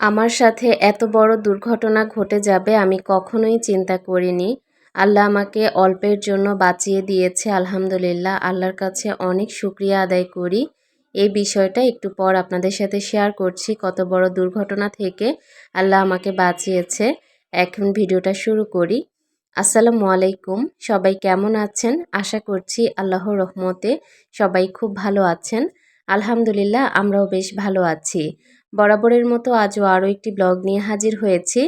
আমার সাথে এত বড় দুর্ঘটনা ঘটে যাবে আমি কখনোই চিন্তা করিনি। আল্লাহ আমাকে অল্পের জন্য বাঁচিয়ে দিয়েছে, আলহামদুলিল্লাহ। আল্লাহর কাছে অনেক শুক্রিয়া আদায় করি। এই বিষয়টা একটু পর আপনাদের সাথে শেয়ার করছি, কত বড় দুর্ঘটনা থেকে আল্লাহ আমাকে বাঁচিয়েছে। এখন ভিডিওটা শুরু করি। আসসালামু আলাইকুম, সবাই কেমন আছেন? আশা করছি আল্লাহর রহমতে সবাই খুব ভালো আছেন। আলহামদুলিল্লাহ, আমরাও বেশ ভালো আছি। বরাবরের মতো আজও আরও একটি ব্লগ নিয়ে হাজির হয়েছি।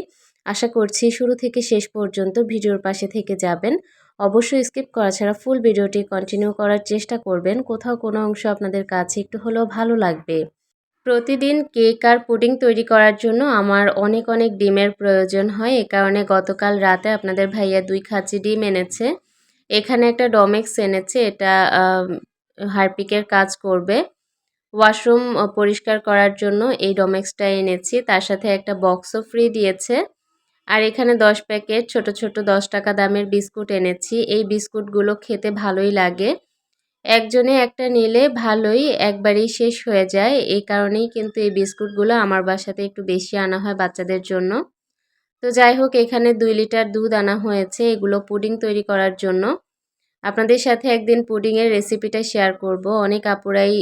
আশা করছি শুরু থেকে শেষ পর্যন্ত ভিডিওর পাশে থেকে যাবেন। অবশ্যই স্কিপ করা ছাড়া ফুল ভিডিওটি কন্টিনিউ করার চেষ্টা করবেন। কোথাও কোনো অংশ আপনাদের কাছে একটু হলেও ভালো লাগবে। প্রতিদিন কেক আর পুডিং তৈরি করার জন্য আমার অনেক অনেক ডিমের প্রয়োজন হয়। এ কারণে গতকাল রাতে আপনাদের ভাইয়া দুই খাঁচি ডিম এনেছে। এখানে একটা ডমেক্স এনেছে। এটা হারপিকের কাজ করবে। ওয়াশরুম পরিষ্কার করার জন্য এই ডোমেক্সটা এনেছি। তার সাথে একটা বক্সও ফ্রি দিয়েছে। আর এখানে দশ প্যাকেট ছোট ছোট দশ টাকা দামের বিস্কুট এনেছি। এই বিস্কুটগুলো খেতে ভালোই লাগে। একজনে একটা নিলে ভালোই, একবারেই শেষ হয়ে যায়। এই কারণেই কিন্তু এই বিস্কুটগুলো আমার বাসাতে একটু বেশি আনা হয় বাচ্চাদের জন্য। তো যাই হোক, এখানে দুই লিটার দুধ আনা হয়েছে। এগুলো পুডিং তৈরি করার জন্য। আপনাদের সাথে একদিন পুডিংয়ের রেসিপিটা শেয়ার করব। অনেক আপুরাই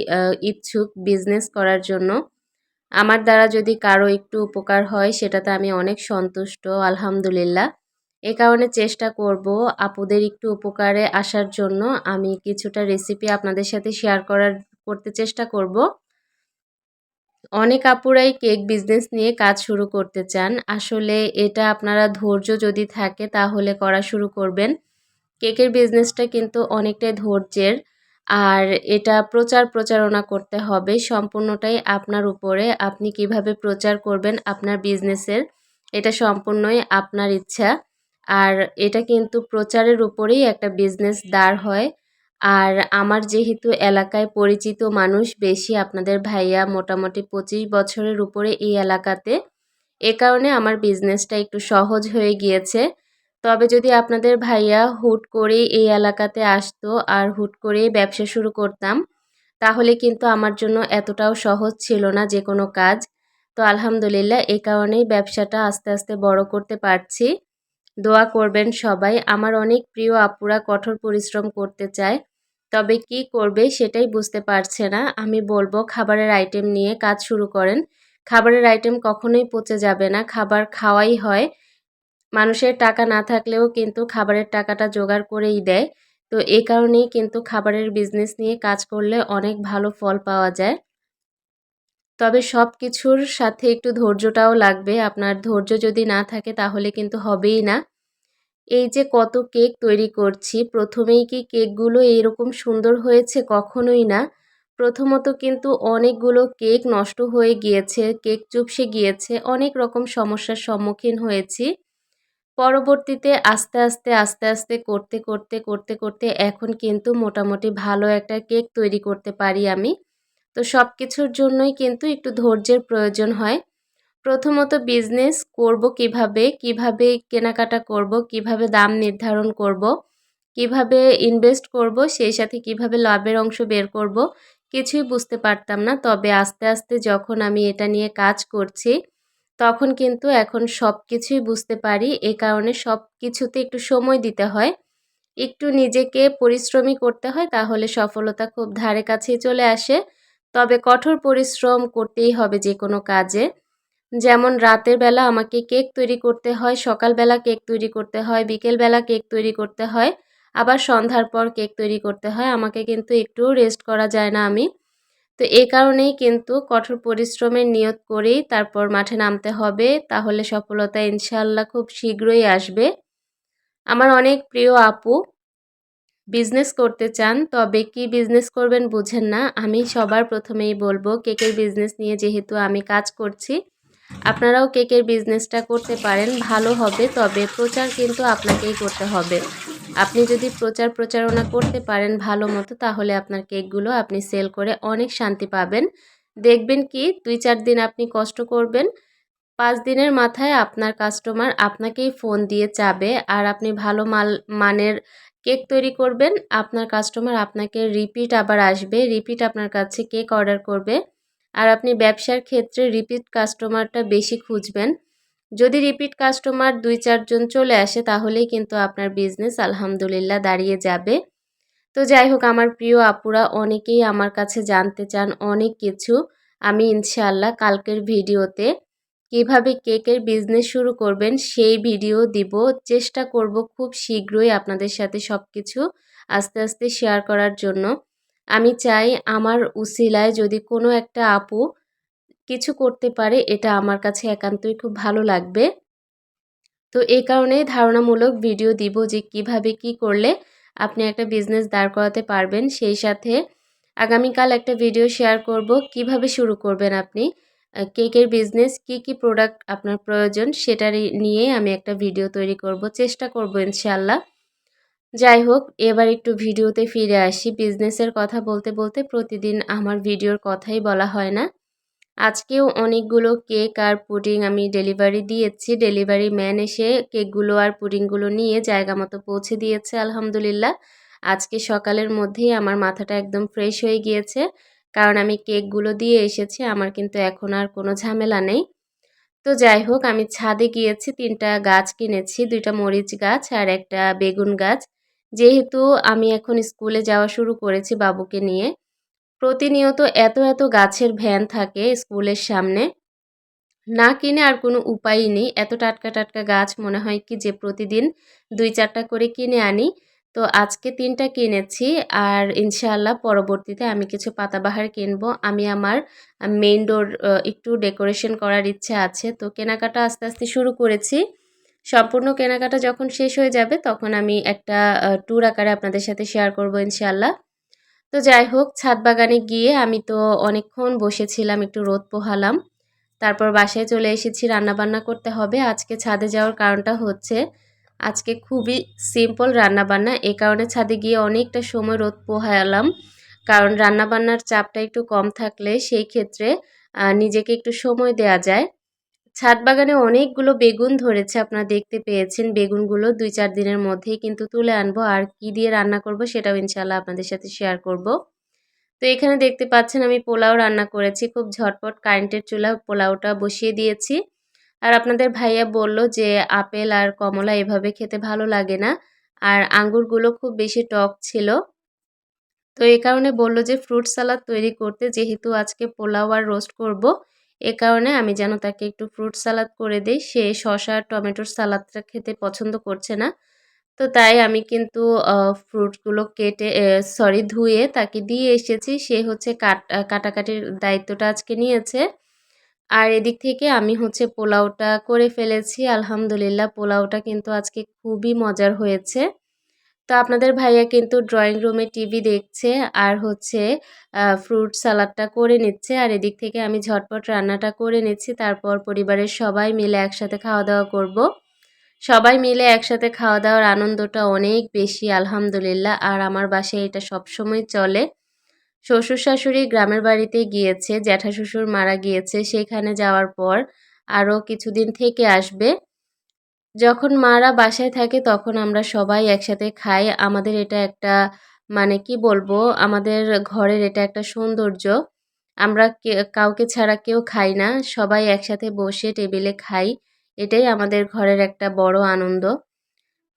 ইচ্ছুক বিজনেস করার জন্য। আমার দ্বারা যদি কারও একটু উপকার হয়, সেটাতে আমি অনেক সন্তুষ্ট, আলহামদুলিল্লাহ। এ কারণে চেষ্টা করব আপুদের একটু উপকারে আসার জন্য। আমি কিছুটা রেসিপি আপনাদের সাথে শেয়ার করার, করতে চেষ্টা করব। অনেক আপুরাই কেক বিজনেস নিয়ে কাজ শুরু করতে চান। আসলে এটা আপনারা ধৈর্য যদি থাকে, তাহলে করা শুরু করবেন। কেকের বিজনেসটা কিন্তু অনেকটাই ধৈর্যের। আর এটা প্রচার প্রচারণা করতে হবে, সম্পূর্ণটাই আপনার উপরে। আপনি কীভাবে প্রচার করবেন আপনার বিজনেসের এটা সম্পূর্ণই আপনার ইচ্ছা। আর এটা কিন্তু প্রচারের উপরেই একটা বিজনেস দাঁড় হয়। আর আমার যেহেতু এলাকায় পরিচিত মানুষ বেশি, আপনাদের ভাইয়া মোটামুটি পঁচিশ বছরের উপরে এই এলাকাতে, এ কারণে আমার বিজনেসটা একটু সহজ হয়ে গিয়েছে। তবে যদি আপনাদের ভাইয়া হুট করেই এই এলাকাতে আসতো আর হুট করেই ব্যবসা শুরু করতাম, তাহলে কিন্তু আমার জন্য এতটাও সহজ ছিল না যে কোনো কাজ। তো আলহামদুলিল্লাহ এই কারণেই ব্যবসাটা আস্তে আস্তে বড় করতে পারছি। দোয়া করবেন সবাই, আমার অনেক প্রিয় আপুরা কঠোর পরিশ্রম করতে চায়, তবে কি করবে সেটাই বুঝতে পারছে না। আমি বলব, খাবারের আইটেম নিয়ে কাজ শুরু করেন। খাবারের আইটেম কখনোই পচে যাবে না, খাবার খাওয়াই হয়। মানুষের টাকা না থাকলেও কিন্তু খাবারের টাকাটা জোগাড় করেই দেয়। তো এই কারণেই কিন্তু খাবারের বিজনেস নিয়ে কাজ করলে অনেক ভালো ফল পাওয়া যায়। তবে সব কিছুর সাথে একটু ধৈর্যটাও লাগবে। আপনার ধৈর্য যদি না থাকে তাহলে কিন্তু হবেই না। এই যে কত কেক তৈরি করছি, প্রথমেই কি কেকগুলো এরকম সুন্দর হয়েছে? কখনোই না। প্রথমত কিন্তু অনেকগুলো কেক নষ্ট হয়ে গিয়েছে, কেক চুপসে গিয়েছে, অনেক রকম সমস্যার সম্মুখীন হয়েছি। পরবর্তীতে আস্তে আস্তে আস্তে আস্তে করতে করতে করতে করতে এখন কিন্তু মোটামুটি ভালো একটা কেক তৈরি করতে পারি আমি। তো সব কিছুর জন্যই কিন্তু একটু ধৈর্যের প্রয়োজন হয়। প্রথমত বিজনেস করব কীভাবে কীভাবে কেনাকাটা করব, কীভাবে দাম নির্ধারণ করব, কীভাবে ইনভেস্ট করব, সেই সাথে কীভাবে লাভের অংশ বের করব, কিছুই বুঝতে পারতাম না। তবে আস্তে আস্তে যখন আমি এটা নিয়ে কাজ করছি তখন কিন্তু এখন সব কিছুই বুঝতে পারি। এ কারণে সব কিছুতে একটু সময় দিতে হয়। একটু নিজেকে পরিশ্রমী করতে হয় তাহলে সফলতা খুব ধারে কাছেই চলে আসে। তবে কঠোর পরিশ্রম করতেই হবে যে কোনো কাজে। যেমন রাতের বেলা আমাকে কেক তৈরি করতে হয়, সকালবেলা কেক তৈরি করতে হয়, বিকেলবেলা কেক তৈরি করতে হয়, আবার সন্ধ্যার পর কেক তৈরি করতে হয়। আমাকে কিন্তু একটু রেস্ট করা যায় না আমি। তো এ কারণেই কিন্তু কঠোর পরিশ্রমের নিয়ত করেই তারপর মাঠে নামতে হবে। তাহলে সফলতা ইনশাল্লাহ খুব শীঘ্রই আসবে। আমার অনেক প্রিয় আপু বিজনেস করতে চান, তবে কি বিজনেস করবেন বুঝেন না। আমি সবার প্রথমেই বলব কেকের বিজনেস নিয়ে যেহেতু আমি কাজ করছি আপনারাও কেকের বিজনেসটা করতে পারেন, ভালো হবে, তবে প্রচার কিন্তু আপনাকেই করতে হবে। আপনি যদি প্রচার প্রচারণা করতে পারেন ভালো মতো, তাহলে আপনার কেকগুলো আপনি সেল করে অনেক শান্তি পাবেন। দেখবেন কি, দুই চার দিন আপনি কষ্ট করবেন, পাঁচ দিনের মাথায় আপনার কাস্টমার আপনাকেই ফোন দিয়ে চাবে আর আপনি ভালো মাল, মানের কেক তৈরি করবেন, আপনার কাস্টমার আপনাকে রিপিট আবার আসবে রিপিট আপনার কাছে কেক অর্ডার করবে। আর আপনি ব্যবসার ক্ষেত্রে রিপিট কাস্টমারটা বেশি খুঁজবেন। যদি রিপিট কাস্টমার দুই চারজন চলে আসে, তাহলেই কিন্তু আপনার বিজনেস আলহামদুলিল্লাহ দাঁড়িয়ে যাবে। তো যাই হোক, আমার প্রিয় আপুরা, অনেকেই আমার কাছে জানতে চান অনেক কিছু। আমি ইনশাআল্লাহ কালকের ভিডিওতে কীভাবে কেকের বিজনেস শুরু করবেন, সেই ভিডিও দিব। চেষ্টা করব খুব শীঘ্রই আপনাদের সাথে সব কিছু আস্তে আস্তে শেয়ার করার জন্য। আমি চাই আমার উসিলায় যদি কোনো একটা আপু কিছু করতে পারে, এটা আমার কাছে একান্তই খুব ভালো লাগবে। তো এই কারণেই ধারণামূলক ভিডিও দিব যে কীভাবে কি করলে আপনি একটা বিজনেস দাঁড় করাতে পারবেন। সেই সাথে আগামীকাল একটা ভিডিও শেয়ার করব, কীভাবে শুরু করবেন আপনি কেকের বিজনেস, কি কি প্রোডাক্ট আপনার প্রয়োজন, সেটা নিয়ে আমি একটা ভিডিও তৈরি করব, চেষ্টা করব ইনশাল্লাহ যাই হোক, এবার একটু ভিডিওতে ফিরে আসি। বিজনেসের কথা বলতে বলতে প্রতিদিন আমার ভিডিওর কথাই বলা হয় না। আজকেও অনেকগুলো কেক আর পুডিং আমি ডেলিভারি দিয়েছি। ডেলিভারি ম্যান এসে কেকগুলো আর পুডিংগুলো নিয়ে জায়গা মতো পৌঁছে দিয়েছে, আলহামদুলিল্লাহ। আজকে সকালের মধ্যেই আমার মাথাটা একদম ফ্রেশ হয়ে গিয়েছে। কারণ আমি কেকগুলো দিয়ে এসেছি, আমার কিন্তু এখন আর কোনো ঝামেলা নেই। তো যাই হোক, আমি ছাদে গিয়েছি, তিনটা গাছ কিনেছি, দুইটা মরিচ গাছ আর একটা বেগুন গাছ। যেহেতু আমি এখন স্কুলে যাওয়া শুরু করেছি বাবুকে নিয়ে, প্রতিনিয়ত এত এত গাছের ভ্যান থাকে স্কুলের সামনে। না কিনে আর কোনো উপায়ই নেই। এত টাটকা টাটকা গাছ মনে হয় কি যে প্রতিদিন দুই চারটা করে কিনে আনি। তো আজকে তিনটা কিনেছি আর ইনশাআল্লাহ পরবর্তীতে আমি কিছু পাতাবাহার কিনবো। আমি আমার মেইন ডোর একটু ডেকোরেশন করার ইচ্ছে আছে। তো কেনাকাটা আস্তে আস্তে শুরু করেছি। সম্পূর্ণ কেনাকাটা যখন শেষ হয়ে যাবে, তখন আমি একটা ট্যুর আকারে আপনাদের সাথে শেয়ার করব ইনশাআল্লাহ। তো যাই হোক, ছাদ বাগানে গিয়ে আমি তো অনেকক্ষণ বসেছিলাম, একটু রোদ পোহালাম। তারপর বাসায় চলে এসেছি, রান্নাবান্না করতে হবে। আজকে ছাদে যাওয়ার কারণটা হচ্ছে, আজকে খুবই সিম্পল রান্নাবান্না। এ কারণে ছাদে গিয়ে অনেকটা সময় রোদ পোহালাম। কারণ রান্নাবান্নার চাপটা একটু কম থাকলে সেই ক্ষেত্রে নিজেকে একটু সময় দেয়া যায়। ছাদ বাগানে অনেকগুলো বেগুন ধরেছে, আপনারা দেখতে পেয়েছেন। বেগুনগুলো দুই চার দিনের মধ্যেই কিন্তু তুলে আনব। আর কি দিয়ে রান্না করব সেটাও ইনশাল্লাহ আপনাদের সাথে শেয়ার করব। তো এখানে দেখতে পাচ্ছেন আমি পোলাও রান্না করেছি। খুব ঝটপট কারেন্টের চুলা পোলাওটা বসিয়ে দিয়েছি। আর আপনাদের ভাইয়া বলল যে আপেল আর কমলা এভাবে খেতে ভালো লাগে না। আর আঙ্গুরগুলো খুব বেশি টক ছিল। তো এই কারণে বলল যে ফ্রুট সালাদ তৈরি করতে যেহেতু আজকে পোলাও আর রোস্ট করব। এ কারণে আমি যেন তাকে একটু ফ্রুট সালাদ করে দিই। সে শশা টমেটোর সালাদটা খেতে পছন্দ করছে না। তো তাই আমি কিন্তু ফ্রুটগুলো কেটে সরি ধুয়ে তাকে দিয়ে এসেছি। সে হচ্ছে কাট কাটাকাটির দায়িত্বটা আজকে নিয়েছে। আর এদিক থেকে আমি হচ্ছে পোলাওটা করে ফেলেছি। আলহামদুলিল্লাহ, পোলাওটা কিন্তু আজকে খুবই মজার হয়েছে। তো আপনাদের ভাইয়া কিন্তু ড্রয়িং রুমে টিভি দেখছে আর হচ্ছে ফ্রুট সালাডটা করে নিচ্ছে আর এদিক থেকে আমি ঝটপট রান্নাটা করে নিচ্ছি। তারপর পরিবারের সবাই মিলে একসাথে খাওয়া দাওয়া করব। সবাই মিলে একসাথে খাওয়া দাওয়ার আনন্দটা অনেক বেশি, আলহামদুলিল্লাহ। আর আমার বাসায় এটা সবসময় চলে। শ্বশুর শাশুড়ি গ্রামের বাড়িতে গিয়েছে জ্যাঠা শ্বশুর মারা গিয়েছে, সেখানে যাওয়ার পর আরও কিছুদিন থেকে আসবে। যখন মারা বাসায় থাকে তখন আমরা সবাই একসাথে খাই। আমাদের এটা একটা মানে কি বলব, আমাদের ঘরের এটা একটা সৌন্দর্য। আমরা কাউকে ছাড়া কেউ খাই না। সবাই একসাথে বসে টেবিলে খাই। এটাই আমাদের ঘরের একটা বড় আনন্দ।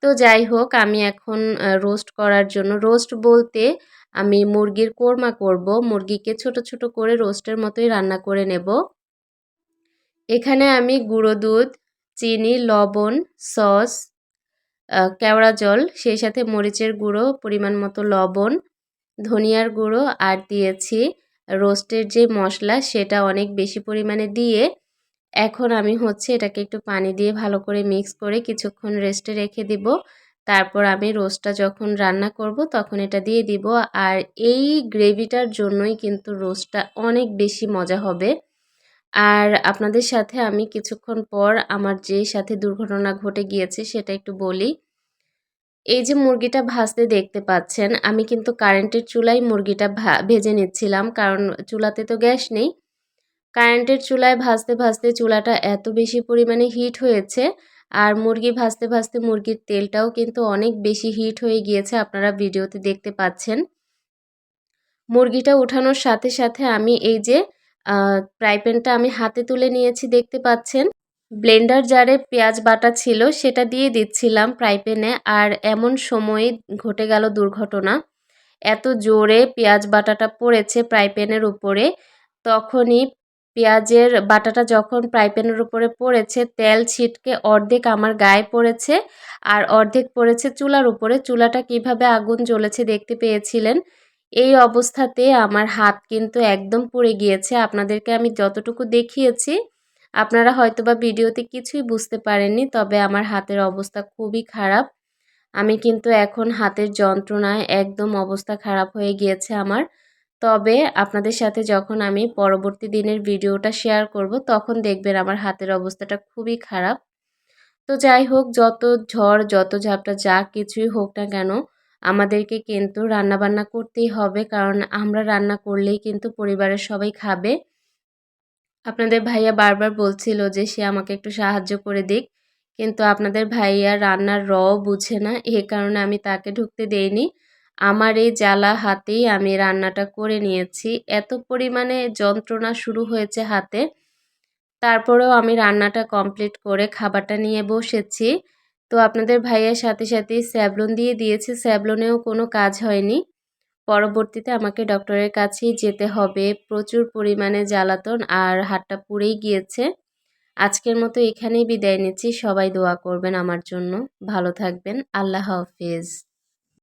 তো যাই হোক, আমি এখন রোস্ট করার জন্য রোস্ট বলতে আমি মুরগির কোরমা করব। মুরগিকে ছোট ছোট করে রোস্টের মতোই রান্না করে নেব। এখানে আমি গুঁড়ো দুধ চিনি, লবণ, সস কেওড়া জল, সেই সাথে মরিচের গুঁড়ো, পরিমাণ মতো লবণ, ধনিয়ার গুঁড়ো আর দিয়েছি। রোস্টের যে মশলা সেটা অনেক বেশি পরিমাণে দিয়ে এখন আমি হচ্ছে এটাকে একটু পানি দিয়ে ভালো করে মিক্স করে কিছুক্ষণ রেস্টে রেখে দিব। তারপর আমি রোস্টটা যখন রান্না করব তখন এটা দিয়ে দিব। আর এই গ্রেভিটার জন্যই কিন্তু রোস্টটা অনেক বেশি মজা হবে। আর আপনাদের সাথে আমি কিছুক্ষণ পর আমার যে সাথে দুর্ঘটনা ঘটে গিয়েছে সেটা একটু বলি। এই যে মুরগিটা ভাজতে দেখতে পাচ্ছেন, আমি কিন্তু কারেন্টের চুলায় মুরগিটা ভেজে নিচ্ছিলাম, কারণ চুলাতে তো গ্যাস নেই। কারেন্টের চুলায় ভাজতে ভাজতে চুলাটা এত বেশি পরিমাণে হিট হয়েছে, আর মুরগি ভাজতে ভাজতে মুরগির তেলটাও কিন্তু অনেক বেশি হিট হয়ে গিয়েছে, আপনারা ভিডিওতে দেখতে পাচ্ছেন। মুরগিটা উঠানোর সাথে সাথে আমি এই যে ফ্রাই প্যানটা আমি হাতে তুলে নিয়েছি, দেখতে পাচ্ছেন। ব্লেন্ডার জারে পেঁয়াজ বাটা ছিল, সেটা দিয়ে দিচ্ছিলাম ফ্রাই প্যানে আর এমন সময়ে ঘটে গেল দুর্ঘটনা। এত জোরে পেঁয়াজ বাটাটা পড়েছে ফ্রাই প্যানের উপরে, তখনই পেঁয়াজের বাটাটা যখন ফ্রাই প্যানের উপরে পড়েছে, তেল ছিটকে অর্ধেক আমার গায়ে পড়েছে। আর অর্ধেক পড়েছে চুলার উপরে। চুলাটা কীভাবে আগুন জ্বলেছে দেখতে পেয়েছিলেন। এই অবস্থাতে আমার হাত কিন্তু একদম পুড়ে গিয়েছে। আপনাদেরকে আমি যতটুকু দেখিয়েছি, আপনারা হয়তোবা ভিডিওতে কিছুই বুঝতে পারেননি, তবে আমার হাতের অবস্থা খুবই খারাপ। আমি কিন্তু এখন হাতের যন্ত্রণায় একদম অবস্থা খারাপ হয়ে গিয়েছে আমার। তবে আপনাদের সাথে যখন আমি পরবর্তী দিনের ভিডিওটা শেয়ার করব, তখন দেখবেন আমার হাতের অবস্থাটা খুবই খারাপ। তো যাই হোক, যত ঝড়, যত ঝাপটা যা কিছুই হোক না কেন আমাদেরকে কিন্তু রান্নাবান্না করতেই হবে, কারণ আমরা রান্না করলেই কিন্তু পরিবারের সবাই খাবে। আপনাদের ভাইয়া বারবার বলছিল যে সে আমাকে একটু সাহায্য করে দিক, কিন্তু আপনাদের ভাইয়া রান্নার র বুঝে না, এ কারণে আমি তাকে ঢুকতে দেইনি। আমার এই জ্বালা হাতেই আমি রান্নাটা করে নিয়েছি। এত পরিমাণে যন্ত্রণা শুরু হয়েছে হাতে। তারপরেও আমি রান্নাটা কমপ্লিট করে খাবারটা নিয়ে বসেছি। তো আপনাদের ভাইয়ের সাথে সাথে স্যাবলন দিয়ে দিয়েছে, স্যাবলনেও কোনো কাজ হয়নি। পরবর্তীতে আমাকে ডক্টরের কাছেই যেতে হবে। প্রচুর পরিমাণে জ্বালাতন আর হাতটা পুড়েই গিয়েছে। আজকের মতো এখানেই বিদায় নিচ্ছি। সবাই দোয়া করবেন আমার জন্য। ভালো থাকবেন। আল্লাহ হাফিজ।